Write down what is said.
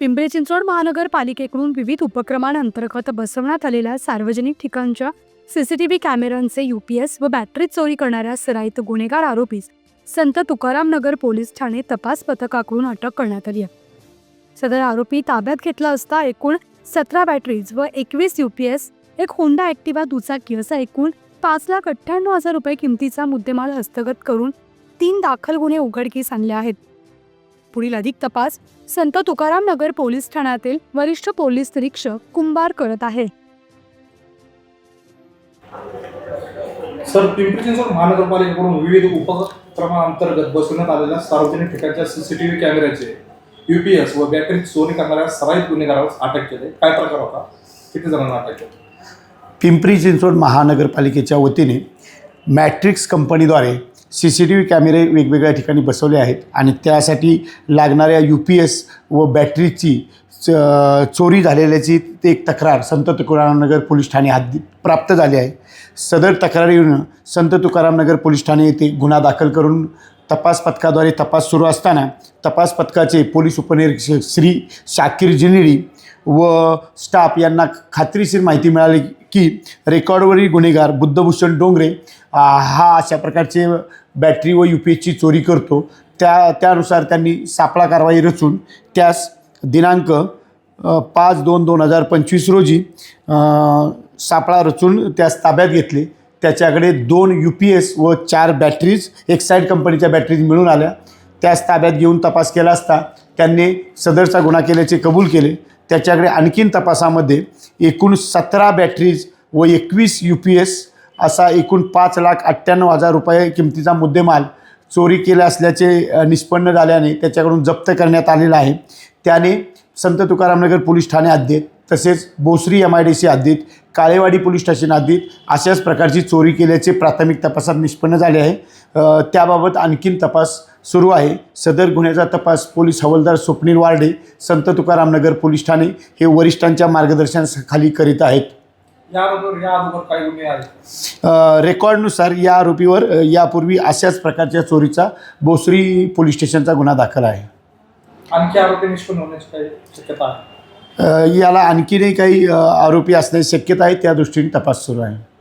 पिंपरी चिंचवड महानगरपालिकेकडून विविध उपक्रमांअंतर्गत बसवण्यात आलेल्या सार्वजनिक ठिकाणच्या सीसीटीव्ही कॅमेऱ्यांचे युपीएस व बॅटरी चोरी करणाऱ्या सराईत गुन्हेगार आरोपीस संत तुकाराम नगर पोलीस ठाणे तपास पथकाकडून अटक करण्यात आली आहे. सदर आरोपी ताब्यात घेतला असता एकूण सतरा बॅटरीज व एकवीस युपीएस एक होंडा ॲक्टिवा दुचाकी असा एकूण पाच लाख अठ्ठ्याण्णव हजार रुपये किमतीचा मुद्देमाल हस्तगत करून तीन दाखल गुन्हे उघडकीस आणले आहेत. पुढील अधिक तपास संत तुकाराम नगर पोलीस ठाण्यातील वरिष्ठ पोलीस निरीक्षक कुंभार करत आहे. सर पिंपरी चिंचवड महानगरपालिकेकडून विविध उपक्रमांतर्गत बसवण्यात आलेल्या सार्वजनिक ठिकाणच्या सीसीटीव्ही कॅमेऱ्याचे युपीएस व बॅटरी चोरी करणाऱ्या सराईत गुन्हेगारावर अटक केले. काय प्रकार होता? किती जणांना अटक केली? पिंपरी चिंचवड महानगरपालिकेच्या वतीने मॅट्रिक्स कंपनीद्वारे सी सी टी व्ही कॅमेरे वेगवेगळ्या ठिकाणी बसवले आहेत आणि त्यासाठी लागणाऱ्या यू पी एस व बॅटरीची च- चोरी झालेल्याची ते एक तक्रार संत तुकारामनगर पोलीस ठाणे हद्दी प्राप्त झाली आहे. सदर तक्रारीनं संत तुकारामनगर पोलीस ठाणे येथे गुन्हा दाखल करून तपास पथकाद्वारे तपास सुरू असताना तपास पथकाचे पोलीस उपनिरीक्षक श्री शाकीर जिनिडी व स्टाफ यांना खात्रीशीर माहिती मिळाली की रेकॉर्डवरील गुन्हेगार बुद्धभूषण डोंगरे हा अशा प्रकारचे बॅटरी व यू पी एसची चोरी करतो त्या त्यानुसार त्यांनी सापळा कारवाई रचून त्यास दिनांक पाच दोन दोन हजार पंचवीस रोजी सापळा रचून त्यास ताब्यात घेतले. त्याच्याकडे दोन यू पी एस व चार बॅटरीज एक्साईड कंपनीच्या बॅटरीज मिळून आल्या. त्यास ताब्यात घेऊन तपास केला असता त्यांनी सदरचा गुन्हा केल्याचे कबूल केले. त्याच्याकडे आणखीन तपासामध्ये एकूण सतरा बॅटरीज व एकवीस यू पी एस असा एकूण पाच लाख अठ्ठ्याण्णव हजार रुपये किमतीचा मुद्देमाल चोरी केला असल्याचे निष्पन्न झाल्याने त्याच्याकडून जप्त करण्यात आलेला आहे. त्याने संत तुकारामनगर पोलीस ठाणे हद्दीत तसेच Bhosari M I D C हद्दीत काळेवाडी पोलीस स्टेशन हद्दीत अशाच प्रकारची चोरी केल्याचे प्राथमिक तपासात निष्पन्न झाले आहे. त्याबाबत आणखीन तपास सुरू आहे. सदर गुन्ह्याचा तपास पोलीस हवालदार स्वप्नील वार्डे संत तुकारामनगर पोलीस ठाणे हे वरिष्ठांच्या मार्गदर्शनाखाली करीत आहेत. या अगोदर काही गुन्हे आहेत. अ, रेकॉर्डनुसार या आरोपीवर अ, यापूर्वी अशाच प्रकारच्या चोरीचा बोसरी पोलीस स्टेशनचा गुन्हा दाखल आहे. आणखी आरोपी निष्पन्न होण्याची काही शक्यता आहे? अ, याला आणखीनही काही अ, आरोपी असण्याची शक्यता आहे त्या दृष्टीने तपास सुरू आहे.